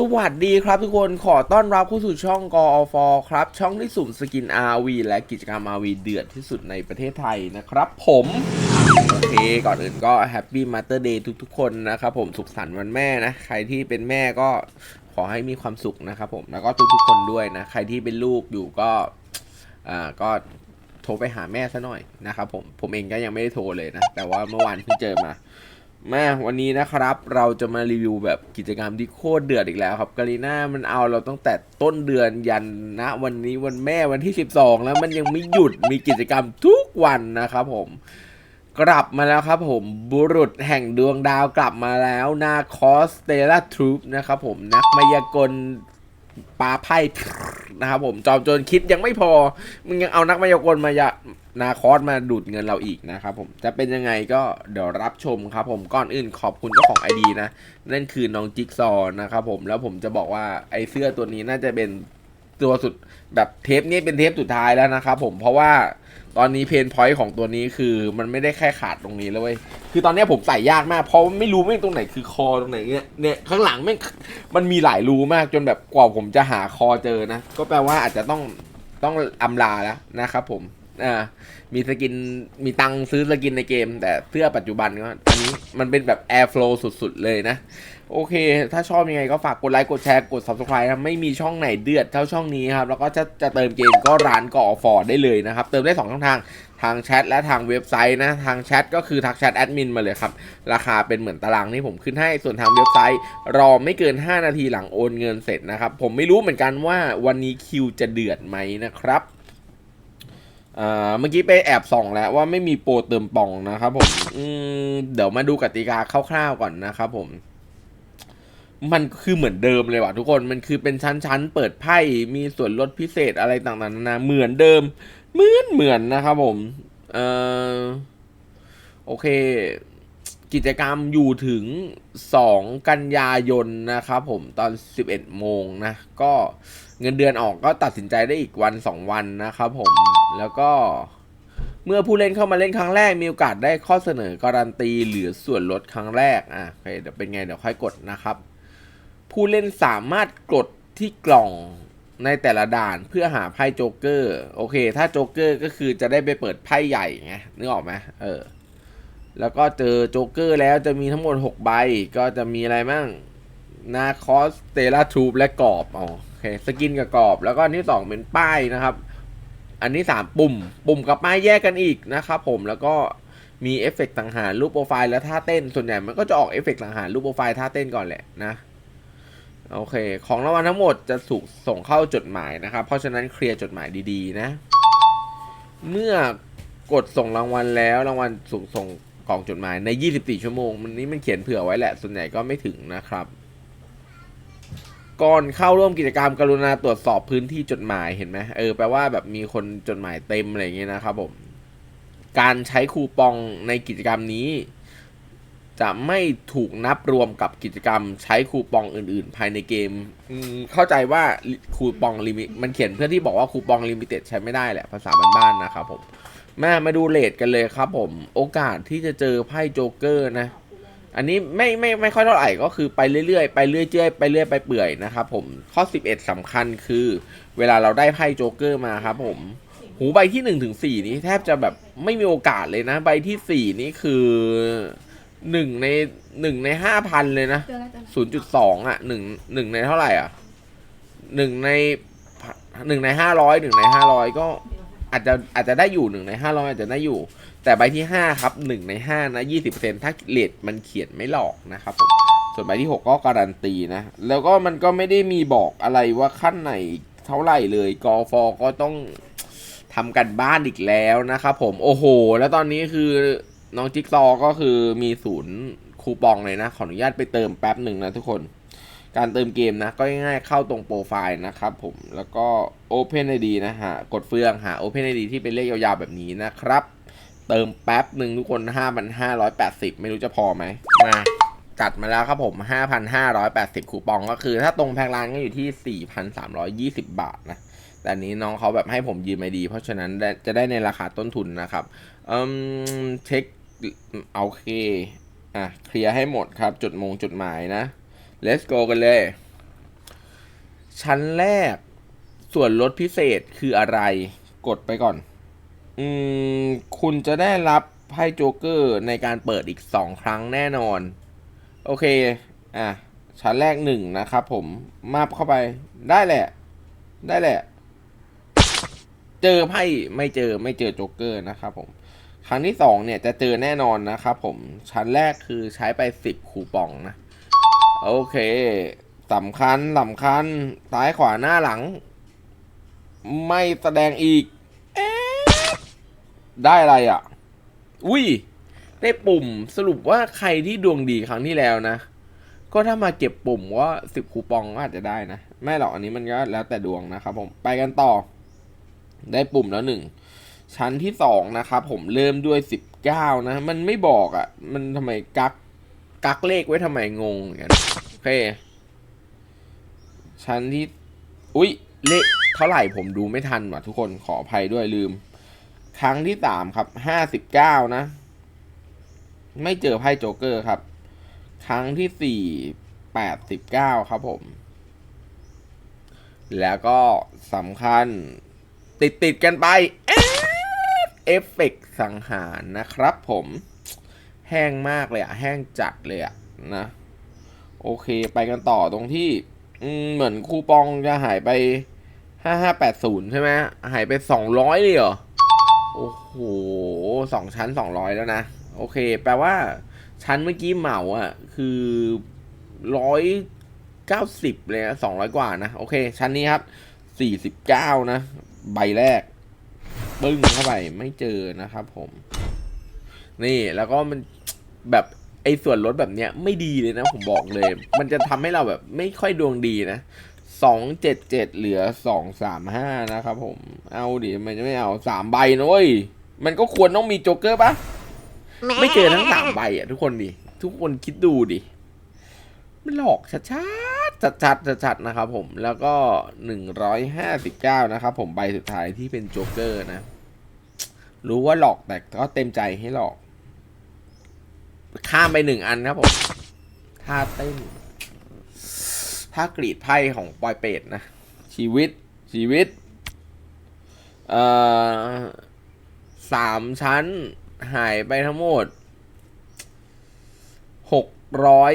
สวัสดีครับทุกคนขอต้อนรับเข้าสู่ช่องกอฟครับ ช่องที่สุ่มสกิน RV และกิจกรรม RV เดือดที่สุดในประเทศไทยนะครับผมโอเคก่อนอื่นก็แฮปปี้มา t เตอร์เดย์ทุกๆคนนะครับผมสุขสันต์วันแม่นะ ใครที่เป็นแม่ก็ขอให้มีความสุขนะครับผมแล้วก็ทุกๆคนด้วยนะ ใครที่เป็นลูกอยู่ก็อ่าก็โทรไปหาแม่ซะหน่อยนะครับผมผมเองก็ยังไม่ได้โทรเลยนะ แต่ว่าเมื่อวานเพิ่งเจอมา แม่วันนี้นะครับเราจะมารีวิวแบบกิจกรรมที่โคตรเดือดอีกแล้วครับกาลีน่ามันเอาเราตั้งแต่ต้นเดือนยันนะวันนี้วันแม่วันที่ 12 แล้วมันยังไม่หยุดมีกิจกรรมทุกวันนะครับผมกลับมาแล้วครับผมบุรุษแห่งดวงดาวกลับมาแล้วนาคอสเตล่าทรูปนะครับผมนักมายากล ปาไพ่นะครับผมจอมโจรคิดยังไม่พอ มึงยังเอานักมายากลมายานาคอสมาดูดเงินเราอีกนะครับผมจะเป็นยังไงก็เดี๋ยวรับชมครับผมก่อนอื่นขอบคุณเจ้าของไอดีนะ นั่นคือน้องจิ๊กซอนะครับผมแล้วผมจะบอกว่าไอเสื้อตัวนี้น่าจะเป็น ตัวสุดแบบเทปนี้เป็นเทปสุดท้ายแล้วนะครับผมเพราะว่าตอนนี้เพนพอยต์ของตัวนี้คือมันไม่ได้แค่ขาดตรงนี้แล้วเว้ยคือตอนนี้ผมใส่ยากมาก เพราะไม่รู้ไม่งตรงไหนคือคอตรงไหนเนี่ยเนี่ยข้างหลังแม่งมันมีหลายรูมากจนแบบกว่าผมจะหาคอเจอนะ ก็แปลว่าอาจจะต้องต้องอำลาแล้วนะครับผม อ่ามีสกินมีตังซื้อสกินในเกม แต่เสื้อปัจจุบันก็อันนี้มันเป็นแบบ Airflow สุดๆ เลยนะ โอเค ถ้าชอบยังไงก็ฝากกดไลค์กดแชร์กด Subscribe นะไม่มีช่องไหนเดือดเท่าช่องนี้ครับ แล้วก็จะจะเติมเกมก็ร้านก่อฟอร์ดได้เลยนะครับ เติมได้ 2 ช่องทางทางแชทและทางเว็บไซต์นะ ทางแชทก็คือทักแชทแอดมินมาเลยครับ ราคาเป็นเหมือนตารางที่ผมขึ้นให้ส่วนทางเว็บไซต์ รอไม่เกิน 5 นาทีหลังโอนเงินเสร็จนะครับ ผมไม่รู้เหมือนกันว่าวันนี้คิวจะเดือดไหมนะครับ เมื่อกี้ไปแอบส่องแล้วว่าไม่มีโปรเติมป่องนะครับผมมเดี๋ยวมาดูกติกาคร่าวๆก่อนนะครับผม มันคือเหมือนเดิมเลยว่ะทุกคนมันคือเป็นชั้นๆ เปิดไพ่มีส่วนลดพิเศษอะไรต่างๆนานาเหมือนเดิม เหมือนเหมือนนะครับผม เออโอเค กิจกรรมอยู่ถึง 2 กันยายนนะครับผมตอน 11 โมงนะ ก็เงินเดือนออกก็ตัดสินใจได้อีกวัน 2 วันนะครับผมแล้วก็เมื่อผู้เล่นเข้ามาเล่นครั้งแรกมีโอกาสได้ข้อเสนอการันตีหรือส่วนลดครั้งแรกอะโอเคเดี๋ยวเป็นไงเดี๋ยวค่อยกดนะครับ ผู้เล่นสามารถกดที่กล่องในแต่ละด่านเพื่อหาไพ่โจ๊กเกอร์โอเค ถ้าโจ๊กเกอร์ก็คือจะได้ไปเปิดไพ่ใหญ่ไงนึกออกไหมเออ แล้วก็เจอโจ๊กเกอร์แล้วจะมีทั้งหมด 6 ใบ ก็จะมีอะไรบ้างนาคอสเตล่าทูบและกรอบอ๋อโอเคสกินกับกรอบ แล้วก็อันที่ 2 เป็นป้ายนะครับ อันที่3ปุ่ม ปุ่มกับป้ายแยกกันอีกนะครับผมแล้วก็มีเอฟเฟกต์ต่างหากรูปโปรไฟล์และท่าเต้น ส่วนใหญ่มันก็จะออกเอฟเฟกต์ต่างหากรูปโปรไฟล์ท่าเต้นก่อนแหละนะโอเค ของรางวัลทั้งหมดจะถูกส่งเข้าจดหมายนะครับ เพราะฉะนั้นเคลียร์จดหมายดีๆนะ เมื่อกดส่งรางวัลแล้วรางวัลส่งส่ง กล่องจดหมายใน 24 ชั่วโมง มันนี้มันเขียนเผื่อไว้แหละ ส่วนใหญ่ก็ไม่ถึงนะครับ ก่อนเข้าร่วมกิจกรรมกรุณาตรวจสอบพื้นที่จดหมายเห็นไหมเออแปลว่าแบบมีคนจดหมายเต็มอะไรอย่างเงี้ยนะครับผม การใช้คูปองในกิจกรรมนี้ จะไม่ถูกนับรวมกับกิจกรรมใช้คูปองอื่น ๆ ภายในเกมอืมเข้าใจว่าคูปองลิมิตมันเขียนเพื่อที่บอกว่าคูปองลิมิเต็ดใช้ไม่ได้แหละภาษาบ้านๆนะครับผม มามาดูเลทกันเลยครับผม โอกาสที่จะเจอไพ่โจ๊กเกอร์นะ อันนี้ไม่ไม่ไม่ค่อยเท่าไหร่ก็คือไปเรื่อยๆไปเรื่อยเจื่อยไปเรื่อยไปเปื่อยนะครับผมข้อ 11สำคัญคือ เวลาเราได้ไพ่โจ๊กเกอร์มาครับผม หูใบที่1นถึงสนี้แทบจะแบบไม่มีโอกาสเลยนะ ใบทีสี่4 นี่คือหนึ่งในหนึ่งในห้าพันเลยนะเจอแล้วเจอแล้วศูนย์จุดสองอะหนึ่งหนึ่งในเท่าไหร่อะหนึ่งในหนึ่งในห้าร้อยหนึ่งในห้าร้อยก็ อาจจะอาจจะได้อยู่หนึ่งในห้าร้อยอาจจะได้อยู่ แต่ใบที่ห้าครับหนึ่งในห้านะยี่สิบเปอร์เซ็นต์ถ้าเลทมันเขียนไม่หลอกนะครับผมส่วนใบที่หกก็การันตีนะ แล้วก็มันก็ไม่ได้มีบอกอะไรว่าขั้นไหนเท่าไหร่เลยกอฟอก็ต้องทำกันบ้านอีกแล้วนะครับผมโอ้โห แล้วตอนนี้คือน้องจิ๊กซอก็คือมีศูนย์คูปองเลยนะ ขออนุญาตไปเติมแป๊บหนึ่งนะทุกคน การเติมเกมนะก็ง่ายๆเข้าตรงโปรไฟล์นะครับผมแล้วก็ Open ID นะฮะกดเฟืองหา Open ID ที่เป็นเลขยาวๆแบบนี้นะครับ เติมแป๊บหนึ่งทุกคน 5,580 ไม่รู้จะพอไหมมาจัดมาแล้วครับผม 5,580 คูปองก็คือ ถ้าตรงแพงร้านก็อยู่ที่ 4,320 บาทนะแต่นี้น้องเขาแบบให้ผมยืมไอดี เพราะฉะนั้นจะได้ในราคาต้นทุนนะครับเอืมเช็คโอเคอะเคลียร์ให้หมดครับจุดมงจุดหมายนะ let's go กันเลย ชั้นแรก ส่วนลดพิเศษคืออะไร กดไปก่อน อืม คุณจะได้รับไพ่โจ๊กเกอร์ในการเปิดอีกสองครั้งแน่นอน โอเค อะ ชั้นแรกหนึ่งนะครับผมมาบเข้าไป ได้แหละ ได้แหละ เจอไพ่ไม่เจอไม่เจอโจ๊กเกอร์นะครับผมครั้งที่สองเนี่ยจะเจอแน่นอนนะครับผมชั้นแรกคือใช้ไปสิบคูปองนะ โอเคสำคัญสำคัญซ้ายขวาหน้าหลัง ไม่แสดงอีกเอได้อะไรอะ อุ้ยได้ปุ่มสรุปว่าใครที่ดวงดีครั้งที่แล้วนะ ก็ถ้ามาเก็บปุ่มว่าสิบคูปองก็อาจจะได้นะ ไม่หรอกอันนี้มันก็แล้วแต่ดวงนะครับผมไปกันต่อ ได้ปุ่มแล้วหนึ่งชั้นที่สองนะครับผมเริ่มด้วยสิบเก้านะ มันไม่บอกอะ่ะ มันทำไมกัก กักเลขไว้ทำไมงงอย่างนั้นโอเค ชั้นที่ อุ๊ยเลขเท่าไหร่ผมดูไม่ทันว่ะทุกคนขออภัยด้วยลืม ครั้งที่สามครับห้าสิบเก้านะ ไม่เจอไพ่โจ๊กเกอร์ครับ ครั้งที่สี่แปดสิบเก้าครับผม แล้วก็สำคัญติดติดกันไป เอ๊ะเอฟเฟกต์สังหารนะครับผม แห้งมากเลยอะแห้งจัดเลยอะนะ โอเคไปกันต่อตรงที่เหมือนคูปองจะหายไปห้าห้าแปดศูนย์ใช่ไหมหายไปสองร้อยเลยเหรอ โอ้โหสองชั้นสองร้อยแล้วนะ โอเค แปลว่า ชั้นเมื่อกี้เหมาอะคือร้อยเก้าสิบเลยสองร้อยกว่านะ โอเค ชั้นนี้ครับสี่สิบเก้านะ ใบแรกปึ้งเข้าไปไม่เจอนะครับผม นี่แล้วก็มัน แบบไอ้ส่วนลดแบบเนี้ยไม่ดีเลยนะผมบอกเลย มันจะทำให้เราแบบไม่ค่อยดวงดีนะสองเจ็ดเจ็ดเหลือสองสามห้านะครับผม เอาดิมันจะไม่เอาสามใบนะเว้ยมันก็ควรต้องมีโจ๊กเกอร์ปะไม่เจอทั้งสามใบอะทุกคนดิ ทุกคนคิดดูดิมันหลอกชัดชัดชัดชัดชัดๆนะครับผม แล้วก็หนึ่งร้อยห้าสิบเก้านะครับผมใบสุดท้ายที่เป็นโจ๊กเกอร์นะ รู้ว่าหลอกแต่ก็เต็มใจให้หลอก ข้ามไปหนึ่งอันครับผมท่าเต้นท่ากรีดไพ่ของปอยเป็ดนะ ชีวิตชีวิต เอ่อสามชั้นหายไปทั้งหมดหกร้อย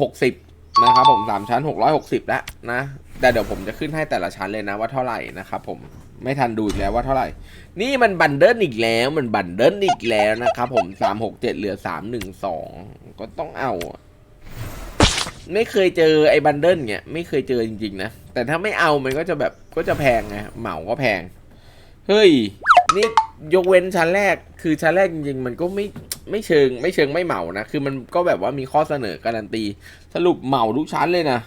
หกสิบนะครับผมสามชั้นหกร้อยหกสิบแล้วนะ แต่เดี๋ยวผมจะขึ้นให้แต่ละชั้นเลยนะว่าเท่าไหร่นะครับผม ไม่ทันดูอีกแล้วว่าเท่าไหร่ นี่มันบันเดิลอีกแล้ว มันบันเดิลอีกแล้วนะครับผมสามหกเจ็ดเหลือสามหนึ่งสองก็ต้องเอา ไม่เคยเจอไอ้บันเดิลเนี่ยไม่เคยเจอจริงๆนะ แต่ถ้าไม่เอามันก็จะแบบก็จะแพงไงเหมาก็แพง เฮ้ย นี่ยกเว้นชั้นแรก คือชั้นแรกจริงๆ มันก็ไม่ไม่เชิง ไม่เชิงไม่เหมานะ คือมันก็แบบว่ามีข้อเสนอการันตี สรุปเหมาทุกชั้นเลยนะ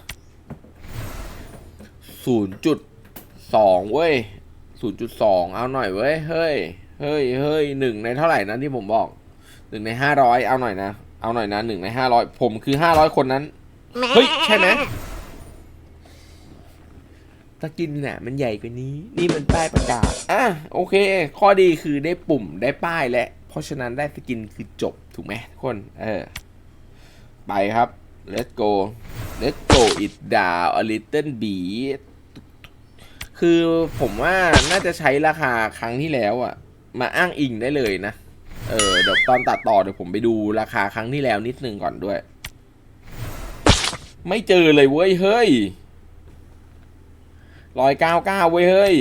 ศูนย์จุดสองเว้ย ศูนย์จุดสองเอาหน่อยเว้ย เฮ้ย เฮ้ย เฮ้ยหนึ่งในเท่าไหร่นะที่ผมบอกหนึ่งในห้าร้อยเอาหน่อยนะ เอาหน่อยนะหนึ่งในห้าร้อยผมคือห้าร้อยคนนั้น เฮ้ย ใช่ไหมสกินเนี่ยมันใหญ่กว่านี้ นี่มันป้ายประกาศอะโอเค ข้อดีคือได้ปุ่มได้ป้ายและ เพราะฉะนั้นได้สกินคือจบถูกไหมทุกคน เออ ไปครับ let's go let's go it down a little bit คือผมว่าน่าจะใช้ราคาครั้งที่แล้วอะมาอ้างอิงได้เลยนะ เออเดี๋ยวตอนตัดต่อเดี๋ยวผมไปดูราคาครั้งที่แล้วนิดนึงก่อนด้วย ไม่เจอเลยเว้ยเฮ้ยร้อยเก้าเก้าเว้ยเฮ้ย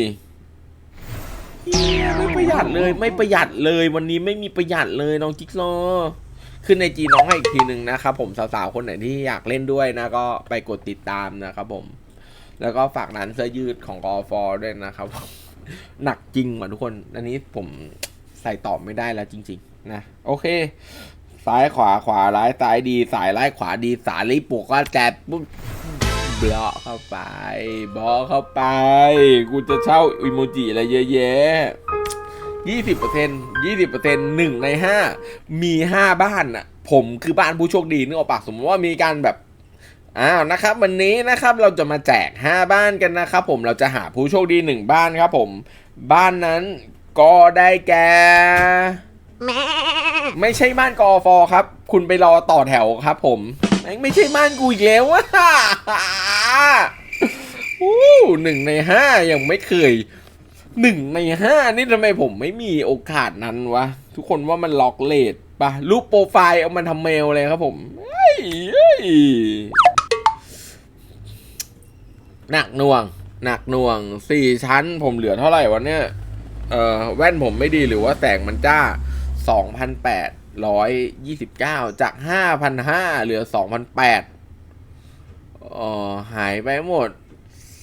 ไม่ประหยัดเลยไม่ประหยัดเลยวันนี้ไม่มีประหยัดเลยน้องจิ๊กซอว์ขึ้นในจีน้องให้อีกทีหนึ่งนะครับผมสาวๆคนไหนที่อยากเล่นด้วยนะก็ไปกดติดตามนะครับผม แล้วก็ฝากร้านเสื้อยืดของกอฟอด้วยนะครับ หนักจริงว่ะทุกคน อันนี้ผมใส่ตอบไม่ได้แล้วจริง ๆ นะ โอเค ซ้ายขวาขวาร้ายซ้ายดี สายร้ายขวาดี สายรีบปวกก็แจบปุ๊บบล็อกเข้าไปบล็อกเข้าไป กูจะเช่าอิโมจิอะไรเยอะแยะยี่สิบเปอร์เซ็นยี่สิบเปอร์เซ็นหนึ่งในห้ามีห้าบ้านอะ ผมคือบ้านผู้โชคดีนึกออกปะสมมติว่ามีการแบบ อ้าวนะครับวันนี้นะครับเราจะมาแจก 5 บ้านกันนะครับผมเราจะหาผู้โชคดี 1 บ้านครับผม บ้านนั้นก็ได้แก่ไม่ใช่บ้านกอฟอครับ คุณไปรอต่อแถวครับ ผมไม่ใช่บ้านกูอีกแล้วอะหนึ่งในห้ายังไม่เคยหนึ่งในห้านี่ทำไมผมไม่มีโอกาสนั้นวะ ทุกคนว่ามันล็อกเลดปะรูปโปรไฟล์เอามันทำเมลเลยครับผมเฮ้ย หนักหน่วง หนักหน่วงสี่ชั้น ผมเหลือเท่าไหร่วะเนี่ยเออแว่นผมไม่ดีหรือว่าแสงมันจ้าสองพันแปดร้อยยี่สิบเก้าจากห้าพันห้าเหลือสองพันแปดเออหายไปหมด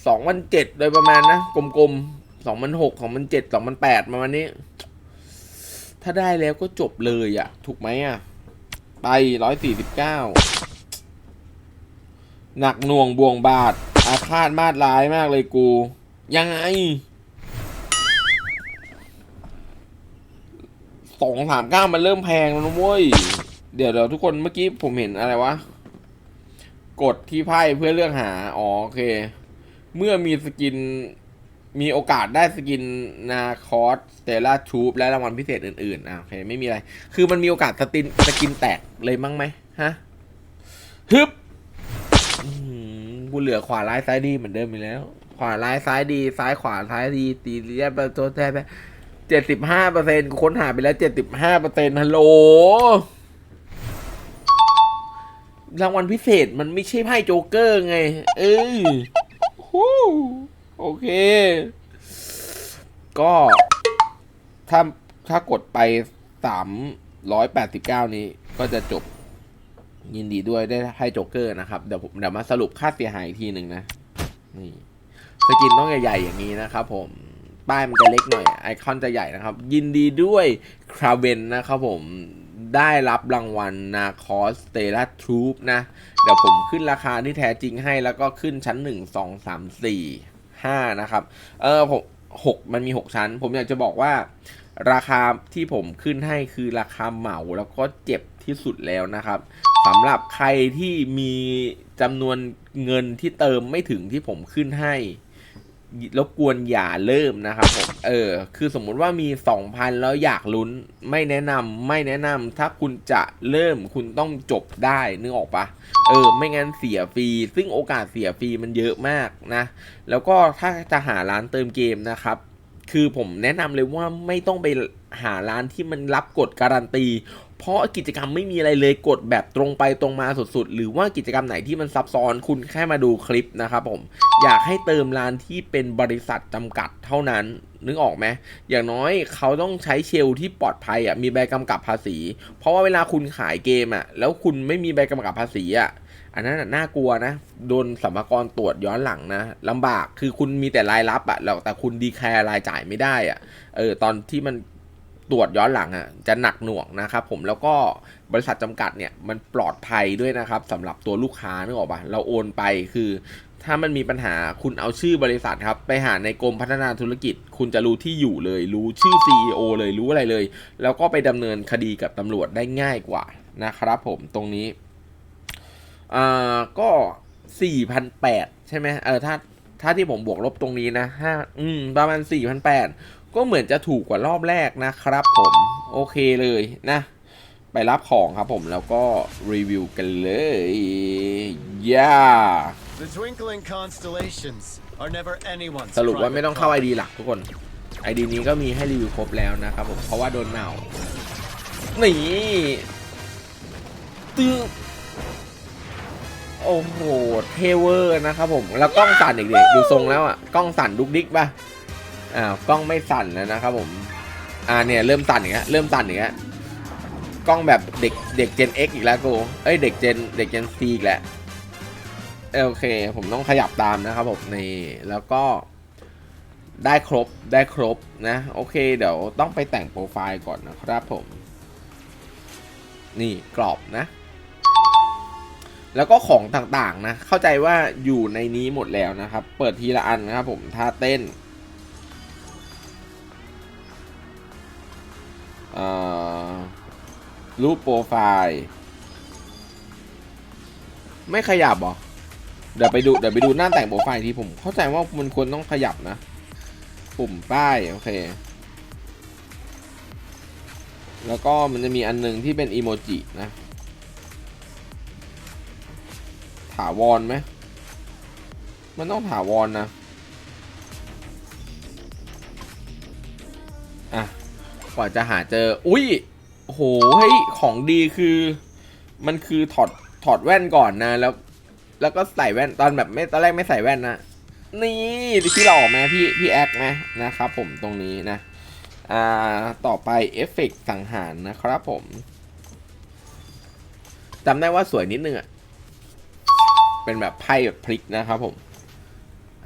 สองพันเจ็ดโดยประมาณนะ กลมๆสองพันหกสองพันเจ็ดสองพันแปดประมาณนี้ ถ้าได้แล้วก็จบเลยอะ่ะ ถูกไหมอะ่ะ ไปร้อยสี่สิบเก้าหนักหน่วงบวงบาท อาฆาตมาดร้ายมากเลยกู ยังไงสองสามเก้ามันเริ่มแพงแล้วนะเว้ย เดี๋ยวเดี๋ยวทุกคนเมื่อกี้ผมเห็นอะไรวะ กดที่ไพ่เพื่อเลือกหา อ๋อโอเค เมื่อมีสกินมีโอกาสได้สกินนาคอสเตล่าชูปและรางวัลพิเศษอื่นๆอะโอเคไม่มีอะไร คือมันมีโอกาสสตินสกินแตกเลยมั้งไหมฮะฮึบ กูเหลือขวาร้ายซ้ายดีเหมือนเดิมอีกแล้ว ขวาร้ายซ้ายดี ซ้ายขวาซ้ายดี ตีเรียบประตูแทบไปเจ็ดสิบห้าเปอร์เซ็นต์ค้นหาไปแล้วเจ็ดสิบห้าเปอร์เซ็นต์ฮัลโหลรางวัลพิเศษมันไม่ใช่ไพ่โจ๊กเกอร์ไง เออฮู้โอเค ก็ถ้าถ้ากดไปสามร้อยแปดสิบเก้านี้ก็จะจบ ยินดีด้วยได้ไพ่โจ๊กเกอร์นะครับ เดี๋ยวผมเดี๋ยวมาสรุปค่าเสียหายอีกทีหนึ่งนะ นี่สกินต้องใหญ่ๆอย่างนี้นะครับผมป้ายมันจะเล็กหน่อยไอคอนจะใหญ่นะครับ ยินดีด้วยคราเวนนะครับผมได้รับรางวัลนาคอสเตล่าทรูปนะ เดี๋ยวผมขึ้นราคาที่แท้จริงให้แล้วก็ขึ้นชั้น 1 2 3 4 5 นะครับ เออผมหกมันมี 6 ชั้น ผมอยากจะบอกว่า ราคาที่ผมขึ้นให้คือราคาเหมาแล้วก็เจ็บที่สุดแล้วนะครับ สำหรับใครที่มีจำนวนเงินที่เติมไม่ถึงที่ผมขึ้นให้รบกวนอย่าเริ่มนะครับผมเออ คือสมมุติว่ามี 2,000 แล้วอยากลุ้น ไม่แนะนำไม่แนะนำถ้าคุณจะเริ่มคุณต้องจบได้นึกออกปะเออ ไม่งั้นเสียฟรี ซึ่งโอกาสเสียฟรีมันเยอะมากนะ แล้วก็ถ้าจะหาร้านเติมเกมนะครับ คือผมแนะนำเลยว่าไม่ต้องไปหาร้านที่มันรับกดการันตี เพราะกิจกรรมไม่มีอะไรเลยกดแบบตรงไปตรงมาสุดๆ หรือว่ากิจกรรมไหนที่มันซับซ้อนคุณแค่มาดูคลิปนะครับผม อยากให้เติมร้านที่เป็นบริษัทจำกัดเท่านั้นนึกออกไหมอย่างน้อยเขาต้องใช้เชลที่ปลอดภัยอะมีใบกำกับภาษี เพราะว่าเวลาคุณขายเกมอะ แล้วคุณไม่มีใบกำกับภาษีอะอันนั้นน่ากลัวนะ โดนสัมภากรตรวจย้อนหลังนะลำบากคือคุณมีแต่รายรับอะแล้วแต่คุณดีแคร์รายจ่ายไม่ได้อะเออตอนที่มัน ตรวจย้อนหลังอะจะหนักหน่วงนะครับผมแล้วก็บริษัทจำกัดเนี่ยมันปลอดภัยด้วยนะครับสำหรับตัวลูกค้านึกออกปะเราโอนไปคือ ถ้ามันมีปัญหาคุณเอาชื่อบริษัทครับ ไปหาในกรมพัฒนาธุรกิจ คุณจะรู้ที่อยู่เลย รู้ชื่อ CEO เลยรู้อะไรเลย แล้วก็ไปดำเนินคดีกับตำรวจได้ง่ายกว่านะครับผมตรงนี้อ่าก็สี่พันแปดใช่ไหมเออถ้าถ้าที่ผมบวกลบตรงนี้นะห้าอืมประมาณสี่พันแปด ก็เหมือนจะถูกกว่ารอบแรกนะครับผม โอเคเลยนะ ไปรับของครับผมแล้วก็รีวิวกันเลยย่า The twinkling constellations are never anyone's สรุปว่า private ไม่ต้องเข้า property. ID หลักทุกคน ID นี้ก็มีให้รีวิวครบแล้วนะครับผมเพราะว่าโดนเหมานี่ตึ้งโอ้โห เทเวอร์นะครับผม แล้วกล้องสั่นอีกเด็ดูทรงแล้วอะ กล้องสั่นดุกดิกป่ะ อ้าวกล้องไม่สั่นแล้วนะครับผมอ่าเนี่ยเริ่มสั่นอย่างเงี้ยเริ่มสั่นอย่างเงี้ยกล้องแบบเด็กเด็ก Gen X อีกแล้วกูเอ้ยเด็ก Gen เด็ก Gen C อีกแล้วโอเค ผมต้องขยับตามนะครับผมนี่แล้วก็ได้ครบได้ครบนะ โอเคเดี๋ยวต้องไปแต่งโปรไฟล์ก่อนนะครับผม นี่กรอบนะ แล้วก็ของต่างๆนะ เข้าใจว่าอยู่ในนี้หมดแล้วนะครับ เปิดทีละอันนะครับผมท่าเต้น รูปโปรไฟล์ ไม่ขยับหรอ เดี๋ยวไปดูเดี๋ยวไปดูหน้าแต่งโปรไฟล์ที่ผมเข้าใจว่ามันควรต้องขยับนะ ปุ่มป้าย โอเค แล้วก็มันจะมีอันหนึงที่เป็นอีโมจินะ ถาวรไหมมันต้องถาวรนะอะ กว่าจะหาเจอ อุ้ยโหเฮ้ยของดีคือ มันคือถอดถอดแว่นก่อนนะ แล้ว แล้วก็ใส่แว่นตอนแบบไม่ตอนแรกไม่ใส่แว่นนะนี่พี่หล่อไหมพี่พี่แอคไหมนะครับผมตรงนี้นะอ่าต่อไปเอฟเฟกต์สังหารนะครับผมจำได้ว่าสวยนิดนึงอะเป็นแบบไพ่แบบพลิกนะครับผม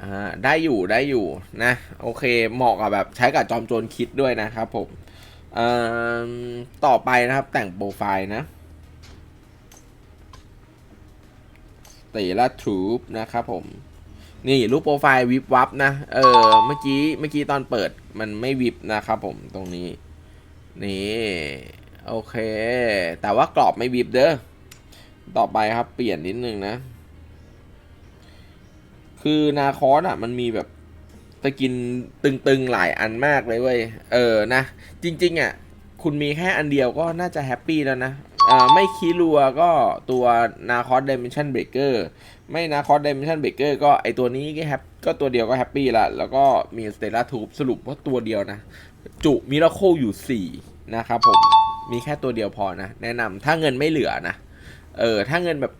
อ่าได้อยู่ได้อยู่นะ โอเคเหมาะกับแบบใช้กับจอมโจรคิดด้วยนะครับผม ต่อไปนะครับแต่งโปรไฟล์นะเตล่าทูบนะครับผม นี่รูปโปรไฟล์วิบวับนะ เออเมื่อกี้เมื่อกี้ตอนเปิดมันไม่วิบนะครับผมตรงนี้ นี่ โอเค แต่ว่ากรอบไม่วิบเด้อต่อไปครับเปลี่ยนนิดนึงนะ คือนาคอสอะ มันมีแบบ สกินตึงๆหลายอันมากเลยเว้ย เออนะ จริง ๆ อะ คุณมีแค่อันเดียวก็น่าจะแฮปปี้แล้วนะอ่าไม่คีรัวก็ตัวนาคอสเดม n ชันเบรกเกอร์ไม่นาคอสเดม n ชันเบรกเกอร์ก็ไอตัวนี้ก็แฮปก็ตัวเดียวก็แฮปปี้ละแล้วก็มีสเตล่าทูบสรุปว่าตัวเดียวนะ จุมิราโคอยู่ 4 นะครับผม มีแค่ตัวเดียวพอนะ แนะนำถ้าเงินไม่เหลือนะ เออ ถ้าเงินแบบ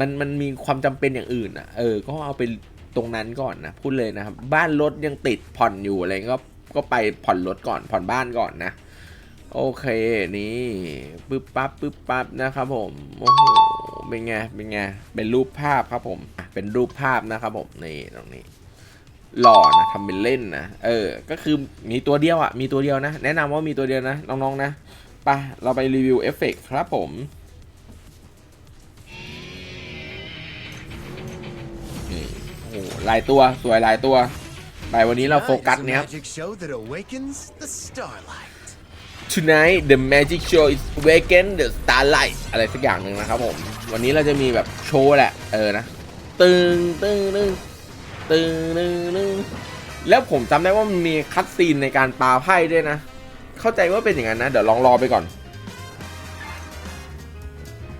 มันมันมีความจำเป็นอย่างอื่นอะ เออ ก็เอาไป ตรงนั้นก่อนนะพูดเลยนะครับ บ้านรถยังติดผ่อนอยู่อะไรก็ก็ไปผ่อนรถก่อนผ่อนบ้านก่อนนะ โอเคนี่ปึ๊บปั๊บปึ๊บปั๊บนะครับผมโอ้โหเป็นไงเป็นไงเป็นรูปภาพครับผมเป็นรูปภาพนะครับผมนี่ตรงนี้หล่อนะทำเป็นเล่นนะเออ ก็คือมีตัวเดียวอะมีตัวเดียวนะ แนะนำว่ามีตัวเดียวนะน้องๆนะไปเราไปรีวิวเอฟเฟกต์ครับผม หหลายตัวสวยหลายตัวไปวันนี้เราโฟกัส Tonight's a เนี้ยครับ magic show that awakens the starlight. Tonight the magic show is awaken the starlight อะไรสักอย่างหนึ่งนะครับผม วันนี้เราจะมีแบบโชว์แหละ เออนะ ตึงตึงตึงตึงตึงตึงแล้วผมจำได้ว่ามันมีคัตซีนในการปาไพ่ด้วยนะ เข้าใจว่าเป็นอย่างนั้นนะ เดี๋ยวลองรอไปก่อน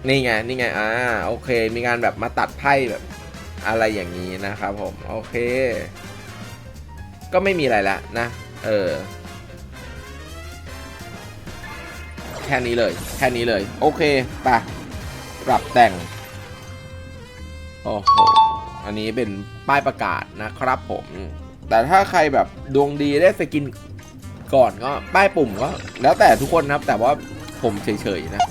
นี่ไง นี่ไง อ่า โอเค มีการแบบมาตัดไพ่แบบ อะไรอย่างนี้นะครับผมโอเค ก็ไม่มีอะไรละนะเออแค่นี้เลย แค่นี้เลย โอเคไปปรับแต่งโอ้โหอันนี้เป็นป้ายประกาศนะครับผม แต่ถ้าใครแบบดวงดีได้สกินก่อนก็ป้ายปุ่มก็แล้วแต่ทุกคนนะครับ แต่ว่าผมเฉยๆนะ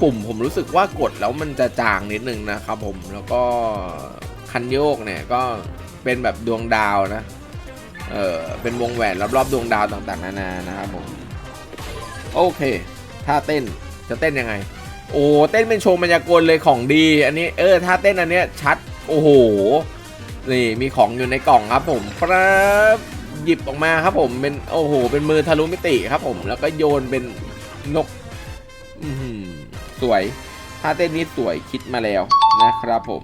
ปุ่มผมรู้สึกว่ากดแล้วมันจะจางนิดนึงนะครับผมแล้วก็คันโยกเนี่ยก็เป็นแบบดวงดาวนะเออเป็นวงแหวนรอบๆดวงดาวต่างๆนานานะครับผมโอเคถ้าเต้นจะเต้นยังไง โอ้เต้นเป็นโชว์มายากลเลยของดี อันนี้เออถ้าเต้นอันเนี้ยชัดโอ้โหนี่มีของอยู่ในกล่องครับผมครับหยิบออกมาครับผมเป็นโอ้โหเป็นมือทะลุมิติครับผมแล้วก็โยนเป็นนก สวยถ้าเต้นนี้สวยคิดมาแล้วนะครับผม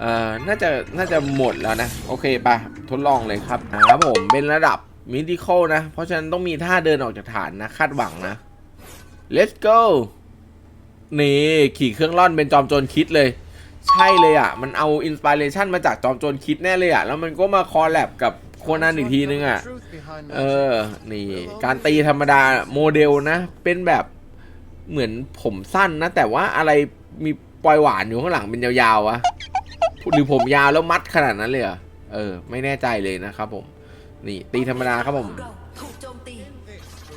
เอ่อน่าจะน่าจะหมดแล้วนะ โอเคปะทดลองเลยครับครับผมเป็นระดับมิดิคอลนะ เพราะฉะนั้นต้องมีท่าเดินออกจากฐานนะ คาดหวังนะ let's go นี่ขี่เครื่องร่อนเป็นจอมโจรคิดเลย ใช่เลยอะ มันเอาอินสปิเรชันมาจากจอมโจรคิดแน่เลยอะ แล้วมันก็มาคอลแลบกับโคนันอีกทีนึงอะ เออ นี่ การตีธรรมดาโมเดลนะ เป็นแบบ เหมือนผมสั้นนะ แต่ว่าอะไรมีปลอยหวานอยู่ข้างหลังเป็นยาวๆอะหรือผมยาวแล้วมัดขนาดนั้นเลยเหรอเออ ไม่แน่ใจเลยนะครับผม นี่ ตีธรรมดาครับผม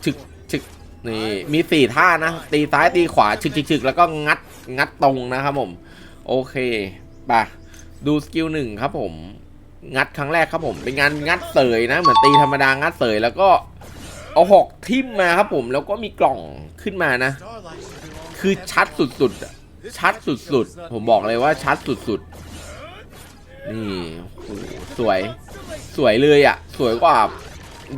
ฉึกฉึกนี่มีสี่ท่านะ ตีซ้ายตีขวาฉึกฉึกฉึกแล้วก็งัดงัดตรงนะครับผม โอเคไปดูสกิลหนึ่งครับผม งัดครั้งแรกครับผม เป็นงานงัดเสยนะ เหมือนตีธรรมดางัดเสยแล้วก็ เอาหอกทิ่มมาครับผมแล้วก็มีกล่องขึ้นมานะ คือชัดสุดๆชัดสุดๆ ผมบอกเลยว่าชัดสุดๆ นี่โอ้สวยสวยเลยอะ สวยกว่า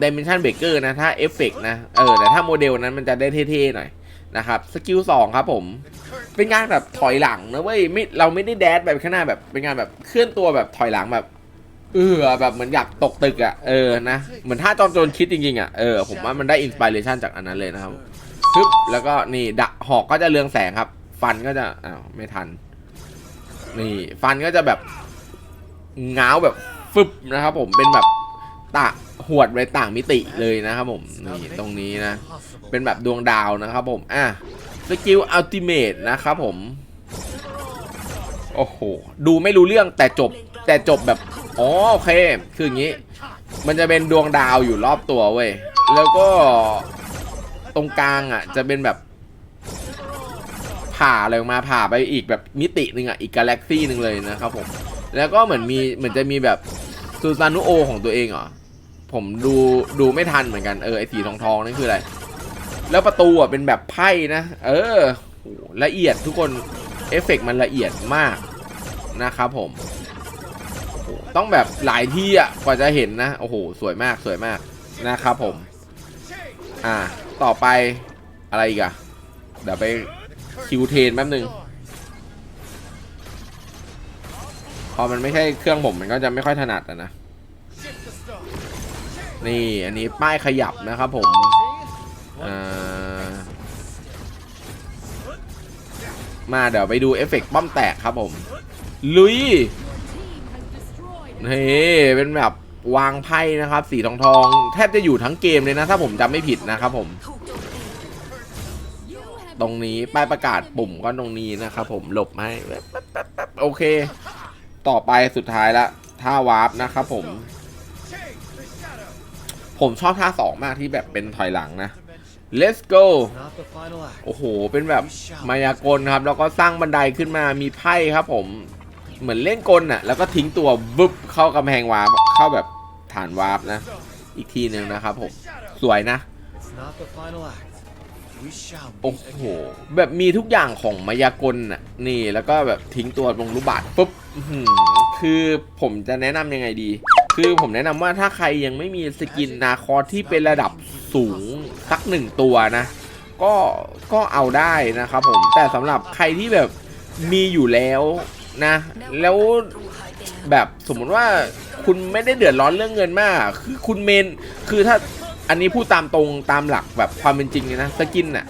Dimension Breaker นะ ถ้าเอฟเฟกนะ เออ แต่ถ้าโมเดลนั้นมันจะได้เท่ๆหน่อยนะครับสกิล2ครับผม เป็นงานแบบถอยหลังนะเว้ยไม่เราไม่ได้แดดแบบข้างหน้าแบบเป็นงานแบบเคลื่อนตัวแบบถอยหลังแบบ เออแบบเหมือนอยากตกตึกอะเออนะเหมือนถ้าจอมโจรคิดจริงๆอะเออผมว่ามันได้อินสปิเรชันจากอันนั้นเลยนะครับปึ๊บแล้วก็นี่ดะหอกก็จะเรืองแสงครับ ฟันก็จะอ้าวไม่ทัน นี่ฟันก็จะแบบง้าวแบบฟึบนะครับ ผมเป็นแบบตะโอ้หวดไปต่างมิติเลยนะครับผมนี่ตรงนี้นะ เป็นแบบดวงดาวนะครับผมอะสกิลอัลติเมทนะครับผม โอ้โห ดูไม่รู้เรื่องแต่จบแต่จบแบบ อ๋อโอเค คืออย่างนี้ มันจะเป็นดวงดาวอยู่รอบตัวเว้ย แล้วก็ตรงกลางอะ จะเป็นแบบ ผ่าอะไรออกมาผ่าไปอีกแบบมิติหนึ่งอะ อีกกาแล็กซี่หนึ่งเลยนะครับผม แล้วก็เหมือนมีเหมือนจะมีแบบซูซานุโอของตัวเองเหรอ ผมดูดูไม่ทันเหมือนกัน เออไอสีทองทองนั่นคืออะไร แล้วประตูอะเป็นแบบไพ่นะ เออ ละเอียดทุกคน เอฟเฟกต์มันละเอียดมากนะครับผม ต้องแบบหลายที่อะกว่าจะเห็นนะ โอ้โห สวยมากสวยมากนะครับผม อ่า ต่อไปอะไรอีกอะเดี๋ยวไปคิวเทนแป๊บนึงพอมันไม่ใช่เครื่องผมมันก็จะไม่ค่อยถนัดอะนะ นี่อันนี้ป้ายขยับนะครับผม อ่า มาเดี๋ยวไปดูเอฟเฟกต์ป้อมแตกครับผม ลุย นี่เป็นแบบวางไพ่นะครับ สีทองทองแทบจะอยู่ทั้งเกมเลยนะ ถ้าผมจำไม่ผิดนะครับผม ตรงนี้ป้ายประกาศปุ่มก็ตรงนี้นะครับผมหลบให้โอเค ต่อไปสุดท้ายละท่าวาร์ปนะครับผม ผมชอบท่าสองมากที่แบบเป็นถอยหลังนะ let's go โอ้โห เป็นแบบมายากลครับ แล้วก็สร้างบันไดขึ้นมามีไพ่ครับผม เหมือนเล่นกลน่ะ แล้วก็ทิ้งตัวบึบเข้ากำแพงวาร์ปเข้าแบบฐานวาร์ปนะ อีกทีหนึ่งนะครับผม สวยนะ โอ้โห แบบมีทุกอย่างของมายากลน่ะ นี่แล้วก็แบบทิ้งตัวลงลูกบาศก์ปุ๊บคือผมจะแนะนำยังไงดี คือผมแนะนำว่าถ้าใครยังไม่มีสกินนาคอที่เป็นระดับสูงสักหนึ่งตัวนะ ก็ก็เอาได้นะครับผม แต่สำหรับใครที่แบบมีอยู่แล้ว นะ แล้วแบบสมมุติว่าคุณไม่ได้เดือดร้อนเรื่องเงินมาก คือคุณเมนคือถ้าอันนี้พูดตามตรงตามหลักแบบความเป็นจริงเลยนะสกินน่ะ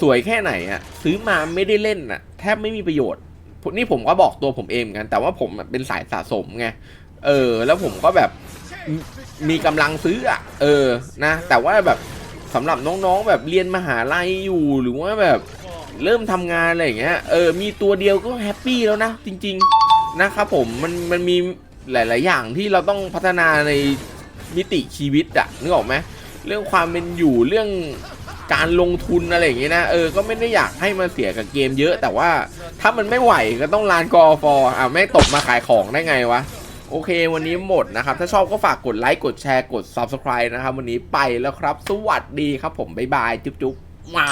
สวยแค่ไหนอะซื้อมาไม่ได้เล่นน่ะแทบไม่มีประโยชน์นี่ผมก็บอกตัวผมเองกัน แต่ว่าผมเป็นสายสะสมไงเออ แล้วผมก็แบบมีกำลังซื้ออะเออนะ แต่ว่าแบบสำหรับน้องๆแบบเรียนมหาลัยอยู่หรือว่าแบบ เริ่มทำงานอะไรอย่างเงี้ยเออมีตัวเดียวก็แฮปปี้แล้วนะจริง ๆนะครับผมมันมันมีหลาย ๆ อย่างที่เราต้องพัฒนาในมิติชีวิตอะนึกออกไหมเรื่องความเป็นอยู่เรื่องการลงทุนอะไรอย่างเงี้ยนะเออก็ไม่ได้อยากให้มาเสียกับเกมเยอะ แต่ว่าถ้ามันไม่ไหวก็ต้องลานกอฟออะไม่ตบมาขายของได้ไงวะโอเค วันนี้หมดนะครับ ถ้าชอบก็ฝากกดไลค์กดแชร์กด Subscribe นะครับ วันนี้ไปแล้วครับ สวัสดีครับผม บ๊ายบาย จุ๊บๆหมา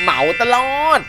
เหมาตลอด